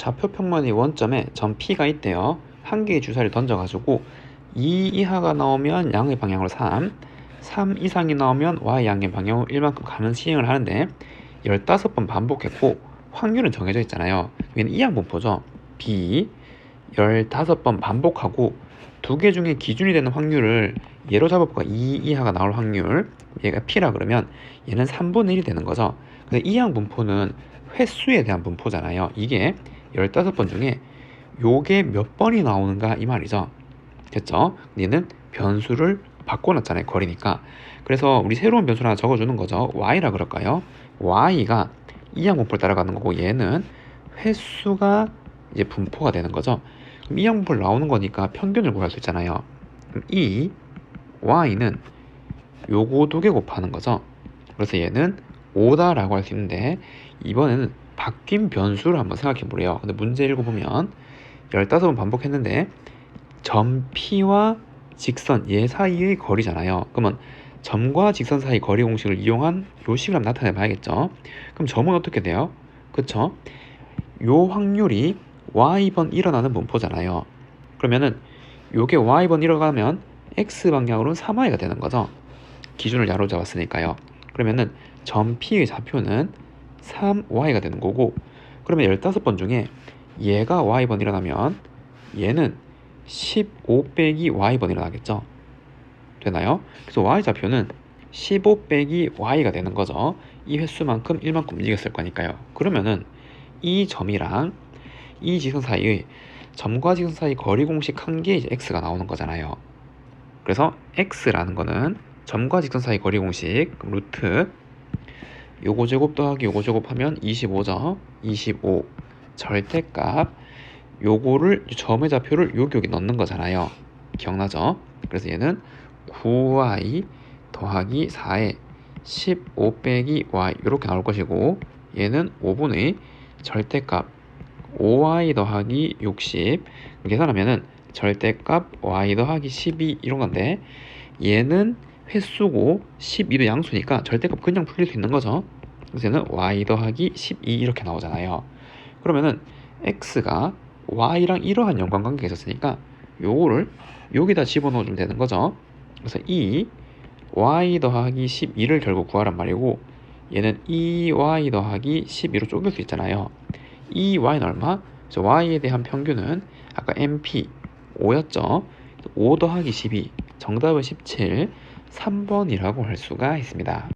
좌표 평면의 원점에 점 P가 있대요. 한 개의 주사를 던져가지고 2 이하가 나오면 양의 방향으로 3, 3 이상이 나오면 y 양의 방향으로 1만큼 가는 시행을 하는데 15번 반복했고 확률은 정해져 있잖아요. 여기는 이항 분포죠. B 15번 반복하고 두 개 중에 기준이 되는 확률을 예로 잡아볼까 2 이하가 나올 확률 얘가 P라 그러면 얘는 3분의 1이 되는 거죠. 근데 이항 분포는 횟수에 대한 분포잖아요. 이게 15번 중에 요게 몇 번이 나오는가 이 말이죠. 됐죠? 얘는 변수를 바꿔놨잖아요. 거리니까. 그래서 우리 새로운 변수를 하나 적어주는 거죠. y라 그럴까요? y가 이항 분포를 따라가는 거고 얘는 횟수가 이제 분포가 되는 거죠. 그럼 이항 분포를 나오는 거니까 평균을 구할 수 있잖아요. 이 y는 요거 두 개 곱하는 거죠. 그래서 얘는 5다라고 할 수 있는데 이번에는 바뀐 변수를 한번 생각해 보래요. 근데 문제 읽어보면 15번 반복했는데 점 P와 직선 얘 사이의 거리잖아요. 그러면 점과 직선 사이 거리 공식을 이용한 요 식을 한번 나타내 봐야겠죠. 그럼 점은 어떻게 돼요? 그쵸? 요 확률이 y번 일어나는 분포잖아요. 그러면은 요게 y번 일어나면 x 방향으로는 3y가 되는 거죠. 기준을 야로 잡았으니까요. 그러면은 점 P의 좌표는 3y가 되는 거고 그러면 15번 중에 얘가 y번 일어나면 얘는 15 빼기 y번 일어나겠죠. 되나요? 그래서 y 좌표는 15 빼기 y가 되는 거죠. 이 횟수만큼 1만큼 움직였을 거니까요. 그러면은 이 점이랑 이 직선 사이의 점과 직선 사이 거리 공식 한 개 이제 x가 나오는 거잖아요. 그래서 x라는 거는 점과 직선 사이 거리 공식 루트 요거 제곱 더하기 요거 제곱하면 25죠. 25 절대값 요거를 점의 좌표를 여기 여기 넣는 거잖아요. 기억나죠? 그래서 얘는 9y 더하기 4에 15 빼기 y 이렇게 나올 것이고 얘는 5분의 절대값 5y 더하기 60 계산하면은 절대값 y 더하기 12 이런 건데 얘는 횟수고 12도 양수니까 절대값 그냥 풀릴 수 있는 거죠. 얘는 y 더하기 12 이렇게 나오잖아요. 그러면은 x가 y랑 이러한 연관관계가 있었으니까 요거를 여기다 집어넣어주면 되는 거죠. 그래서 이 y 더하기 12를 결국 구하란 말이고 얘는 2y 더하기 12로 쪼갤 수 있잖아요. 이 y는 얼마? 그래서 y에 대한 평균은 아까 mp 5였죠. 5 더하기 12 정답은 17 3번이라고 할 수가 있습니다.